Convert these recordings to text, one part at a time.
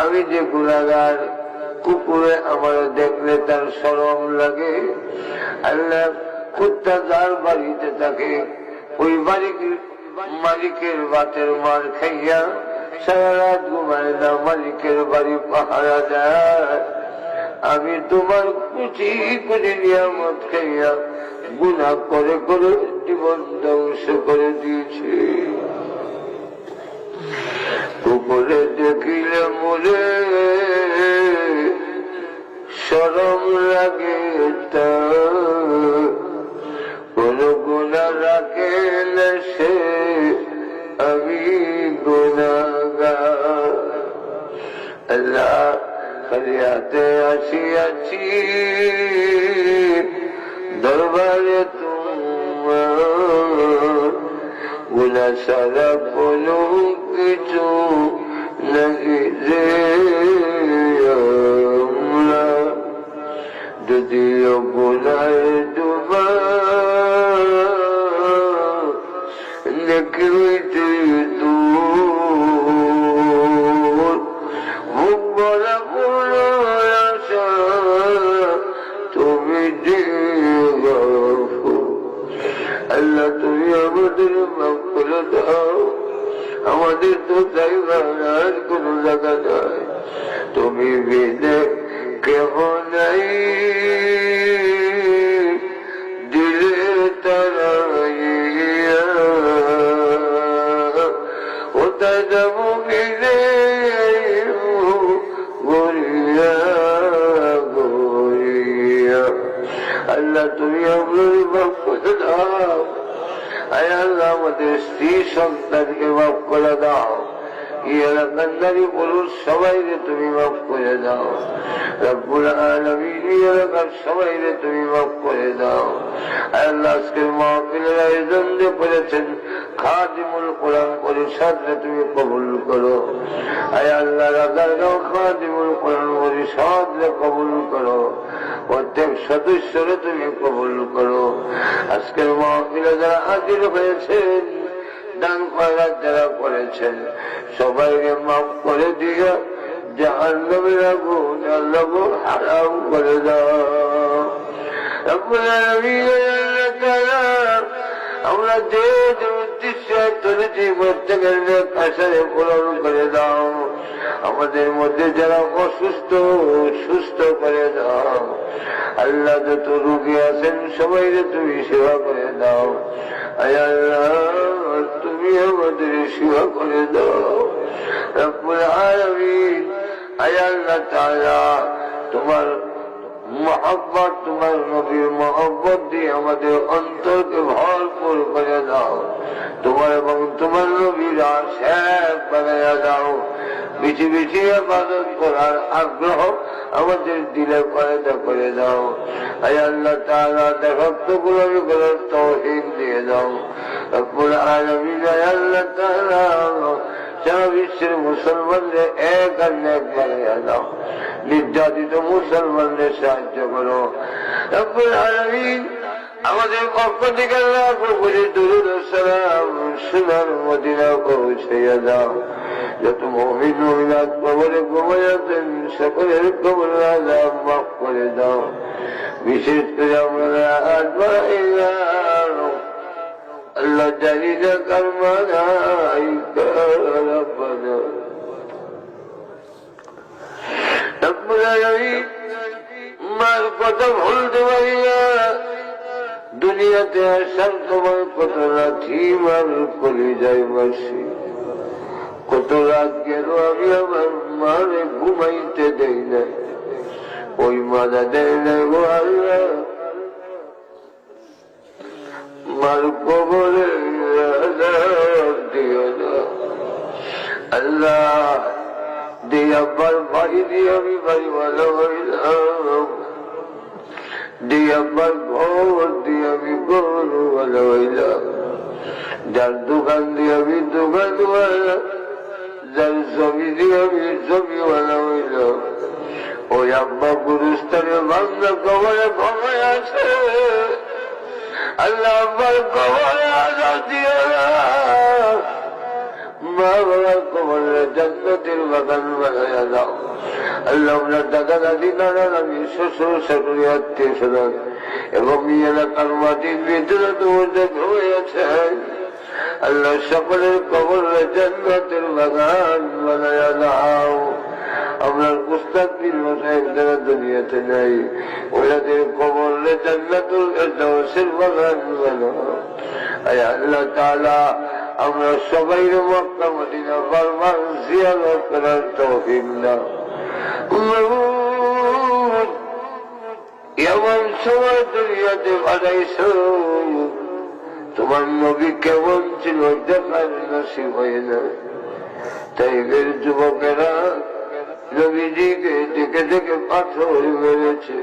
আমি যে গুণাগার, কুকুরে আমার দেখলে তার সরম লাগে। আল্লাহ কুত্তা যার বাড়িতে থাকে, ওই বাড়ির মালিকের বাতের মার খাইয়া সারা রাত ঘুমায় না, মালিকের বাড়ি পাহারা যায়। আমি তোমার কুচি কুচি নিয়ামত খাইয়া গুণা করে করে জীবন ধ্বংস করে দিয়েছি। কুকুরে দেখিলে মরে সরম লাগে কোন গুণা রাখে না সে আমি গুণাগার। আল্লাহ আছি দরবারে তোমার। গুণা সারা কোনো কিছু যদিও গুণায় ডুবা। দেখতে দূর। মুখ বলা পুরো আশা, তুমি আল্লাহ, তুমি আমাদের দাও। আমাদের তো চাইবার আর কোন জায়গা নয় তুমি বিদে কেহ নাই। দিলে তারা ওটাই যাব বিদে গড়িয়া গড়িয়া আল্লাহ, তুমি মাফ করে দাও। আয় আল্লাহ, আমাদের স্ত্রী সন্তানকে মাফ করে দাও। এই এলাকান্দারি পুরুষ সবাইরে তুমি মাফ করে দাও। রব্বুল আলমিন, এলাকার সবাইরে তুমি তুমি কবুল করো। আয় আল্লাহ, রাজারগাঁও খাদিমুল আজকের মাহফিলে যারা হাজির হয়েছেন, দান খয়রাত যারা করেছেন, সবাইকে মাফ করে দিয়ে জাহান্নামের আগুন আল্লাহ হারাম করে দাও। আমরা যে উদ্দেশ্য চলেছি প্রত্যেকের কাছারে পূরণ করে দাও। আমাদের মধ্যে যারা অসুস্থ, সুস্থ করে দাও। আল্লাহ যত রুগী আছেন সবাই তুমি সেবা করে দাও। আল্লাহ, তুমি আমাদের সেবা করে দাও। রব্বুল আলামিন, আয় আল্লাহ তাআলা, তোমার মহব্বত, তোমার নবীর মহব্বত দিয়ে আমাদের অন্তরকে ভরপুর করে দাও। তোমার এবং তোমার নবীর আশেখ বানাইয়া দাও। বেশি বেশি আবাদত করার আগ্রহ আমাদের দিলে পয়দা করে দাও। আয় আল্লাহ তাআলা দেখত্বগুলো করার তৌহিদ দিয়ে দাও। রব্বুল আলামিন, আয় আল্লাহ তাআলা সারা বিশ্বের মুসলমানদের এক আর এক বানাইয়া দাও। নির্যাতিত মুসলমানদের সাহায্য করো। রব্বুল আলামিন, আমাদের পক্ষ থেকে আল্লাহ প্রভুরে দুরুদ সালাম সোনার মদিনা পৌঁছাইয়া দাও। যত মহিন মহিলাদ কবরে ঘুমাইয়াছেন, সকলের কবর আজাব মাফ করে দাও। বিশেষ করে আমরা আল্লাহ জানি না মার কথা ভুলতে পারি না। দুনিয়াতে আসার তোমার কত রাখি মার করে যাই মাসি। কত রাত গেল, আমি আমার মারে ঘুমাইতে দেই না ওই মাদা দেয় না গো আল্লাহ। মার কবরে দিও না। আল্লাহ দিয়ে আব্বার ভাই দিয়ে আমি ভাই ভালো হইলাম। দিয়ে আব্বার ঘর দিয়ে আমি গরু ভালো হইলাম। যার দোকান দিয়ে আমি দোকান যার জমি দিয়ে আমি জমি হইলাম ওই আব্বা গুরুস্থানে বাংলা কবরে ভয় আছে আল্লাহ আব্বার কবরে আজাদ স্বজন এবং এলাকার মাটির ভিতরে তোমাদের হয়েছে আল্লাহ সকলের কবরের জান্নাতের বাগান বানাইয়া দাও। আমরা উস্তাদ পীর সাহেব যারা দুনিয়াতে নাই। ওনাদের কবরে জান্নাতুল ফেরদাউসের বাগান বানাও। আয় আল্লাহ তাআলা, আমরা সবাই মক্কা, মদিনা, বারবার জিয়ারত করার তৌফিক দাও। এমন সময় দুনিয়াতে বানাইছ। তোমার নবী কেমন ছিল দেখার নসিব হয় না। তাই এর যুবকেরা নবীজিকে দেখে দেখে পাথর মেরেছে।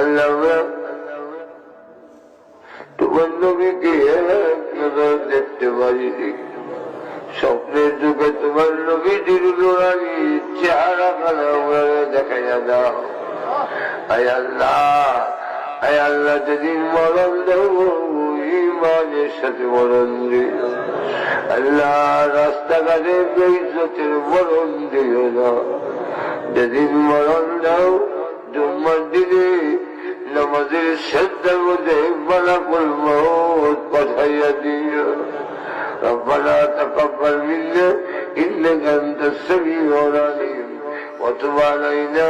আল্লাহ তোমার নবীকে দেখতে পারিনি। স্বপ্নের যুগে তোমার নবীজির লোড়ানি চেহারা খানা দেখা দাও। আয় আল্লাহ আয় আল্লাহ যেদিন মরণ দেব ইমানের সাথে মরণ দিও আল্লাহ রাস্তাঘাটে বেইজতের মরণ দিও না যেদিন মরণ দাও জুম্মার দিনে নামাজের শ্রদ্ধার মধ্যে মালাকুল মহৎ পাঠাইয়া দিও ربنا تقبل منا إنك أنت السميع العليم وتب علينا